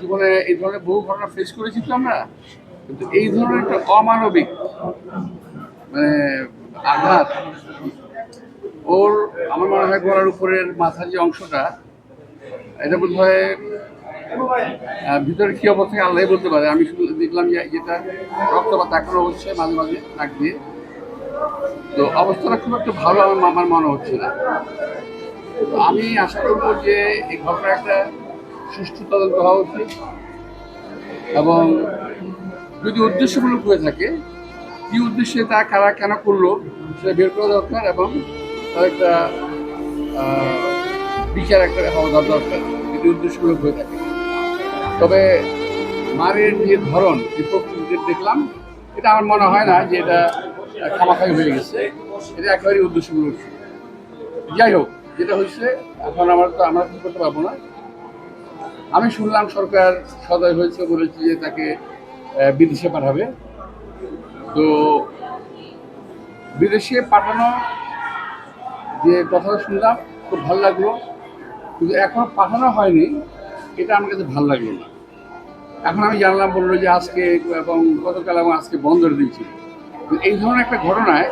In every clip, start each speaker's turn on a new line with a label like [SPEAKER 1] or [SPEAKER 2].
[SPEAKER 1] জীবনে এই ধরনের বহু ঘটনা ফেস করেছি তো আমরা। কিন্তু এই ধরনের একটা অমানবিক মানে আঘাত, ওর আমার মনে হয় গলার উপরের মাথার যে অংশটা, এটা বোধ হয় ভিতরে কি অবস্থা আল্লাহ বলতে পারে। আমি শুধু দেখলাম যে যেটা রক্তপাত এখনও হচ্ছে মাঝে মাঝে নাক দিয়ে। তো অবস্থাটা খুব একটা ভালো আমার আমার মনে হচ্ছে না। আমি আশা করব যে এই ঘটনা একটা সুষ্ঠু তদন্ত হওয়া উচিত এবং যদি উদ্দেশ্যমূলক হয়ে থাকে, কি উদ্দেশ্যে তা কারা কেন করল সেটা বের করা দরকার এবং তার একটা বিচার একটা হওয়া দরকার। যদি উদ্দেশ্যমূলক হয়ে থাকে। তবে মারের যে ধরন, যে প্রকৃতি দেখলাম, এটা আমার মনে হয় না যে এটা খামাখাই হয়ে গেছে। এটা একেবারেই উদ্দেশ্যমূলক। যাই হোক, যেটা হয়েছে, এখন আমার তো, আমরা কি করতে পারব না? আমি শুনলাম সরকার সদয় হয়েছে, বলেছে যে তাকে বিদেশে পাঠাবে। তো বিদেশে পাঠানো যে কথাটা শুনলাম, খুব ভালো লাগল। কিন্তু এখনও পাঠানো হয়নি, এটা আমার কাছে ভালো লাগল না। এখন আমি জানলাম বলল যে আজকে এবং গতকাল এবং আজকে বন্ধ দিন ছিল তো এই ধরনের একটা ঘটনায়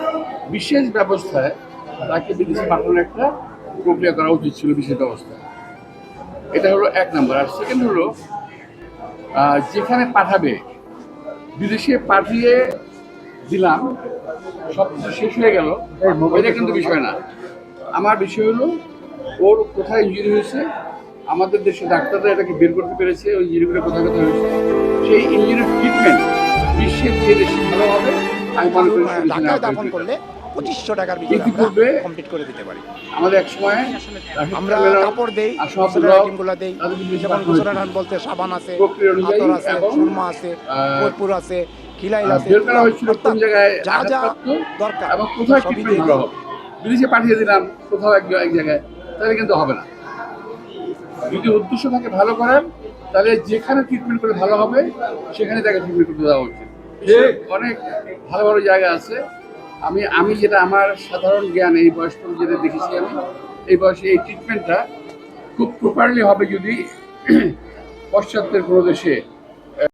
[SPEAKER 1] বিশেষ ব্যবস্থায় তাকে বিদেশে পাঠানোর একটা প্রক্রিয়া করা উচিত ছিল, বিশেষ ব্যবস্থায় এটা হলো এক নম্বর। আর সেকেন্ড হলো যেখানে পাঠাবে বিদেশে পাঠিয়ে দিলাম সব কিছু শেষ হয়ে গেল এটা কিন্তু বিষয় না। আমার বিষয় হলো ওর কোথায় ইঞ্জুরি হয়েছে আমাদের দেশে ডাক্তাররা এটাকে বের করতে পেরেছে ওই ইঞ্জুরিগুলো কোথায় কোথায় হয়েছে। সেই ইঞ্জুরির ট্রিটমেন্ট বিশ্বের যে দেশে ভালো হবে আমি মনে করি
[SPEAKER 2] পঁচিশশো টাকার ভিতরে আমরা কমপ্লিট করে দিতে পারি।
[SPEAKER 1] আমাদের এক সময়
[SPEAKER 2] আমরা কাপড় দেই গুলো দেই। যেমন বলতে সাবান আছে আতর আছে সুরমা আছে কর্পূর আছে খিলাইল আছে যা যা দরকার
[SPEAKER 1] এবং কোথায়। বিদেশে পাঠিয়ে দিলাম কোথাও এক এক জায়গায় তাহলে কিন্তু হবে না। যদি উদ্দেশ্য থাকে ভালো করার তাহলে যেখানে ট্রিটমেন্ট করে ভালো হবে সেখানে তাকে ট্রিটমেন্ট করতে দেওয়া উচিত। অনেক ভালো ভালো জায়গা আছে আমি আমি যেটা আমার সাধারণ জ্ঞান, এই বয়স পর্যন্ত যেটা দেখেছি আমি, এই বয়সে এই ট্রিটমেন্টটা খুব প্রপারলি হবে যদি পশ্চাত্যের কোনো দেশে